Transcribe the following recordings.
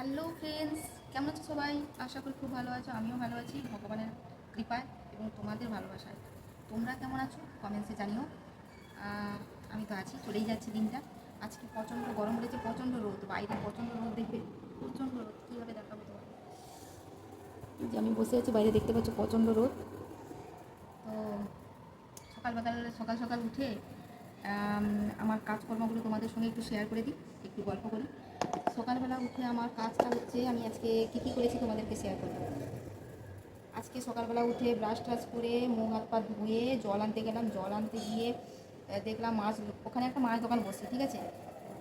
Hello friends, কেমন আছো সবাই? আশা করি খুব ভালো আছো, আমিও ভালো আছি। ভগবানের কৃপায় এবং তোমাদের ভালোবাসায়। তোমরা কেমন আছো? কমেন্টসে জানিও। আমি তো আছি, চলেই যাচ্ছি দিনটা। আজকে প্রচণ্ড গরম পড়েছে, প্রচণ্ড রোদ, বাইরে প্রচণ্ড রোদ দেখবে। প্রচণ্ড রোদ, কীভাবে দেখাবো তোমার যে আমি বসে আছি, বাইরে দেখতে পাচ্ছ প্রচণ্ড রোদ। তো সকালবেলা সকাল সকাল উঠে আমার কাজকর্মগুলো তোমাদের সঙ্গে একটু শেয়ার করে দিই, একটু গল্প করি। সকালবেলা উঠে আমার কাজটা হচ্ছে, আমি আজকে কী কী করেছি তোমাদেরকে শেয়ার করব। আজকে সকালবেলা উঠে ব্রাশ ট্রাশ করে, মুখ হাত পা ধুয়ে, জল আনতে গেলাম, জল আনতে গিয়ে দেখলাম মাছ, ওখানে একটা মাছ দোকান বসে, ঠিক আছে?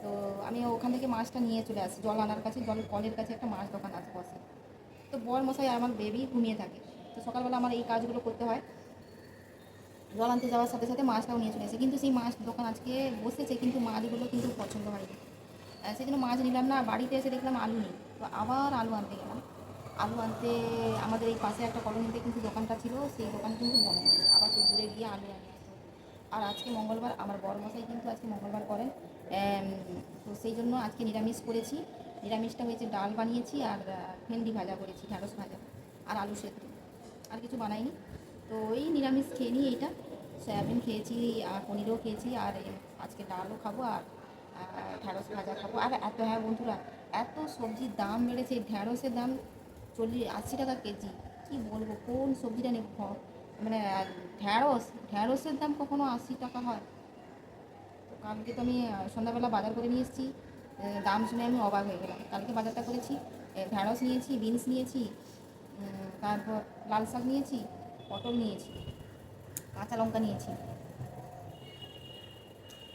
তো আমি ওখান থেকে মাছটা নিয়ে চলে আসি, জল আনার কাছে, জল কলের কাছে একটা মাছ দোকান আছে বসে। তো বর মশাই আমার বেবি ঘুমিয়ে থাকে। তো সকালবেলা আমার এই কাজগুলো করতে হয়। জল আনতে যাওয়ার সাথে সাথে মাছটাও নিয়ে চলে এসে কিন্তু সেই মাছ দোকান আজকে বসেছে, কিন্তু মাছগুলো কিন্তু পছন্দ হয়নি। আহ, সেই জন্য মাছ নিলাম না বাড়িতে এসে দেখলাম আলু নেই। তো আবার আলু আনতে গেলাম। আলু আনতে আমাদের এই পাশে একটা কলোনিতে কিন্তু দোকানটা ছিল সেই দোকান কিন্তু বন্ধ আবার তো দূরে গিয়ে আলু হতো। আর আজকে মঙ্গলবার আমার বড় মশাই কিন্তু আজকে মঙ্গলবার করেন। তো সেই জন্য আজকে নিরামিষ করেছি। নিরামিষটা হয়েছে ডাল বানিয়েছি আর ভেন্ডি ভাজা করেছি ঢ্যাঁড়স ভাজা আর আলু সেদ্ধ। আর কিছু বানাইনি। তো ওই নিরামিষ খেয়ে নিই এইটা। সয়াবিন খেয়েছি আর পনিরও খেয়েছি আর আজকে ডালও খাব আর ঢ্যাঁড়স ভাজা খাব। আর এত হ্যাঁ বন্ধুরা, এত সবজির দাম বেড়েছে ঢ্যাঁড়সের দাম চল্লিশ, আশি টাকা কেজি। কি বলব, কোন সবজিটা ভ- মানে ঢ্যাঁড়স ঢ্যাঁড়সের দাম কখনো আশি টাকা হয়। তো কালকে তো আমি সন্ধ্যাবেলা বাজার করে নিয়ে এসেছি। দাম শুনে আমি অবাক হয়ে গেলাম। কালকে বাজারটা করেছি ঢ্যাঁড়স নিয়েছি, বিনস নিয়েছি তারপর লাল শাক নিয়েছি, পটল নিয়েছি, কাঁচা লঙ্কা নিয়েছি,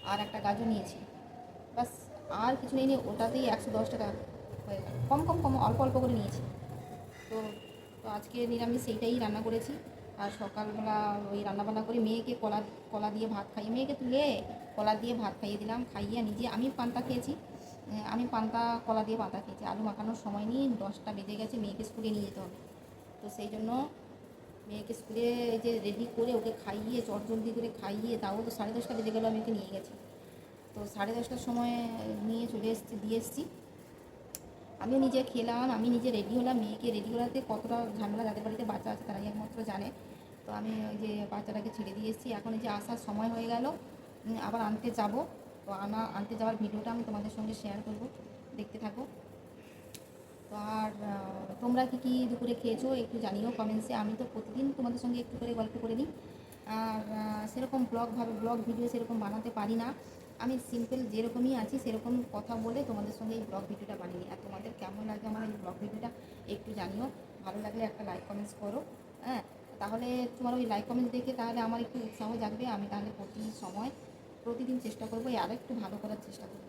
আর একটা গাজর নিয়েছি। বাস আর কিছু নেই ওটাতেই একশো দশ টাকা হয়ে গেল। কম কম কম, অল্প অল্প করে নিয়েছি। তো তো আজকে নিরামিষ সেইটাই রান্না করেছি। আর সকালবেলা ওই রান্নাবান্না করে মেয়েকে কলা কলা দিয়ে ভাত খাইয়ে, মেয়েকে তুলে কলা দিয়ে ভাত খাইয়ে দিলাম, খাইয়ে নিজে আমি পান্তা খেয়েছি। আমি পান্তা, কলা দিয়ে পান্তা খেয়েছি। আলু মাখানোর সময় নিয়ে দশটা বেজে গেছে, মেয়েকে স্কুলে নিয়ে যেতে হবে। তো সেই জন্য মেয়েকে স্কুলে যে রেডি করে ওকে খাইয়ে, চটজলদি করে খাইয়ে, তাও তো সাড়ে দশটা বেজে গেলো, আমি ওকে নিয়ে গেছি। তো সাড়ে দশটার সময় নিয়ে চলে এসেছি, দিয়ে এসেছি। আমিও নিজে খেলাম, আমি নিজে রেডি হলাম, মেয়েকে রেডি করাতে কতটা ঝামেলা যাদের বাড়িতে বাচ্চা আছে তারাই একমাত্র জানে। তো আমি ওই যে বাচ্চাটাকে ছেড়ে দিয়ে এসেছি, এখন যে আসার সময় হয়ে গেল আবার আনতে যাব। তো আনা, আনতে যাওয়ার ভিডিওটা আমি তোমাদের সঙ্গে শেয়ার করব, দেখতে থাকো। তো আর তোমরা কি কি দুপুরে খেয়েছো একটু জানিও কমেন্টসে আমি তো প্রতিদিন তোমাদের সঙ্গে একটু করে গল্প করে নিই। আর সেরকম ব্লগভাবে ব্লগ ভিডিও সেরকম বানাতে পারি না। আমি সিম্পল যেরকমই আছি, সেরকম কথা বলে তোমাদের সঙ্গে এই ব্লগ ভিডিওটা বানিয়ে আর তোমাদের কেমন লাগে আমার এই ব্লগ ভিডিওটা, একটু জানিও। ভালো লাগলে একটা লাইক কমেন্টস করো হ্যাঁ? তাহলে তোমার ওই লাইক কমেন্টস দেখে তাহলে আমার একটু উৎসাহ জাগবে, আমি তাহলে প্রতি সময়, প্রতিদিন চেষ্টা করব আর একটু ভালো করার চেষ্টা করব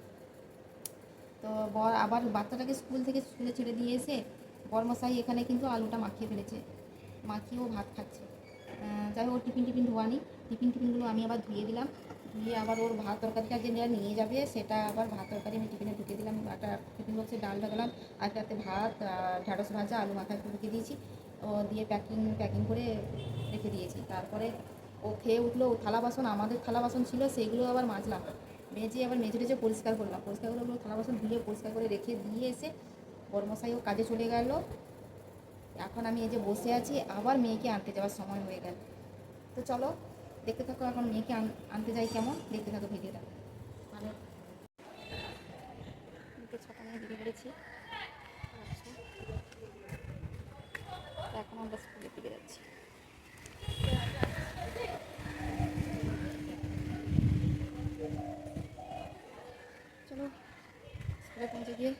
তো বর আবার বাচ্চাটাকে স্কুল থেকে স্কুলে ছেড়ে দিয়ে এসে বরমশাই এখানে কিন্তু আলুটা মাখিয়ে ফেলেছে, মাখিয়েও ভাত খাচ্ছে। যাই হোক, টিফিন টিফিন ধোয়ানি টিফিন টিফিনগুলো আমি আবার ধুয়ে দিলাম। ধুয়ে আবার ওর ভাত তরকারিটা যে নিয়ে যাবে, সেটা আবার ভাত তরকারি আমি টিফিনে ঢুকে দিলাম, একটা টিফিন বক্সে ডাল লাগালাম আর একটাতে ভাত ঢ্যাঁড়স ভাজা, আলু মাথা একটু ঢুকে দিয়েছি, ও দিয়ে প্যাকিং প্যাকিং করে রেখে দিয়েছি। তারপরে ও খেয়ে উঠল থালা বাসন, আমাদের থালা বাসন ছিল সেইগুলো আবার মাজলাম, মেজে আবার মেজে টেজে পরিষ্কার করলাম, পরিষ্কার করে ওগুলো থালা বাসন ধুয়ে পরিষ্কার করে রেখে দিয়ে এসে বর্মশাইও কাজে চলে গেল। এখন আমি এই যে বসে আছি, আবার মেয়েকে আনতে যাওয়ার সময় হয়ে গেল। তো চলো দেখতে থাকো এখন মেয়েকে আনতে যাই কেমন? দেখতে থাকো ভিডিওটা। মেয়েকে ছাতা নিয়ে পড়েছি। আচ্ছা। এখন আমরা স্কুলের দিকে যাচ্ছি। চলো, স্কুলে পৌঁছে গিয়ে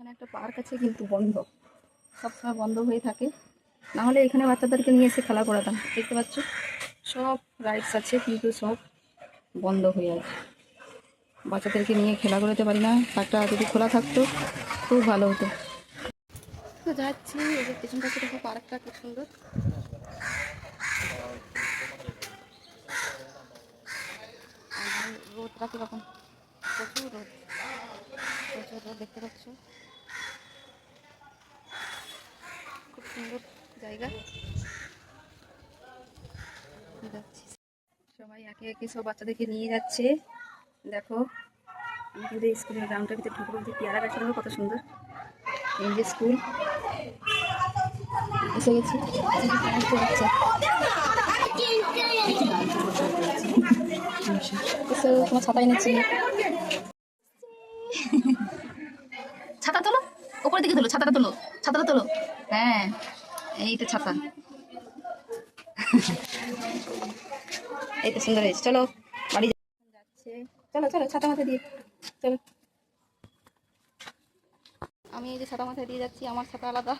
এখানে একটা পার্ক আছে কিন্তু বন্ধ। সবসময় বন্ধ হয়ে থাকে। না হলে এখানে বাচ্চাদেরকে নিয়ে এসে খেলা করাতাম। দেখতে পাচ্ছ? সব রাইডস আছে, কিন্তু সব বন্ধ হয়ে আছে। বাচ্চাদেরকে নিয়ে খেলা করাতে পারি না। পার্কটা যদি খোলা থাকতো, খুব ভালো হতো। তো যাচ্ছি, এই যে পাশে দেখো পার্কটা খুব সুন্দর। রোদটা কীরকম? প্রচুর রোদ। প্রচুর রোদ, দেখতে পাচ্ছ খুব সুন্দর জায়গা। সবাই একে একে সব বাচ্চাদেরকে নিয়ে যাচ্ছে। দেখো আমি কিন্তু এই স্কুলের গ্রাউন্ডের ভিতরে ঢুকে বলতে পেয়ারা গাছ কত সুন্দর। এই যে স্কুল। এসে গেছি। ছাতা তোলো। ওপরের দিকে তোলো, ছাতাটা তোলো ছাতাটা তোলো। হ্যাঁ এই তো ছাতা। এই তো সুন্দর হয়েছে। চলো, বাড়ি যাচ্ছে। চলো চলো, ছাতা মাথায় দিয়ে। চলো। আমি এই যে ছাতা মাথায় দিয়ে যাচ্ছি, আমার ছাতা আলাদা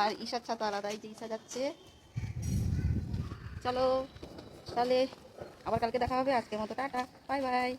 আর ঈশার ছাতা আলাদা, এই যে ঈশা যাচ্ছে। চলো, তাহলে আবার কালকে দেখা হবে। আজকের মতো টাটা। Bye bye.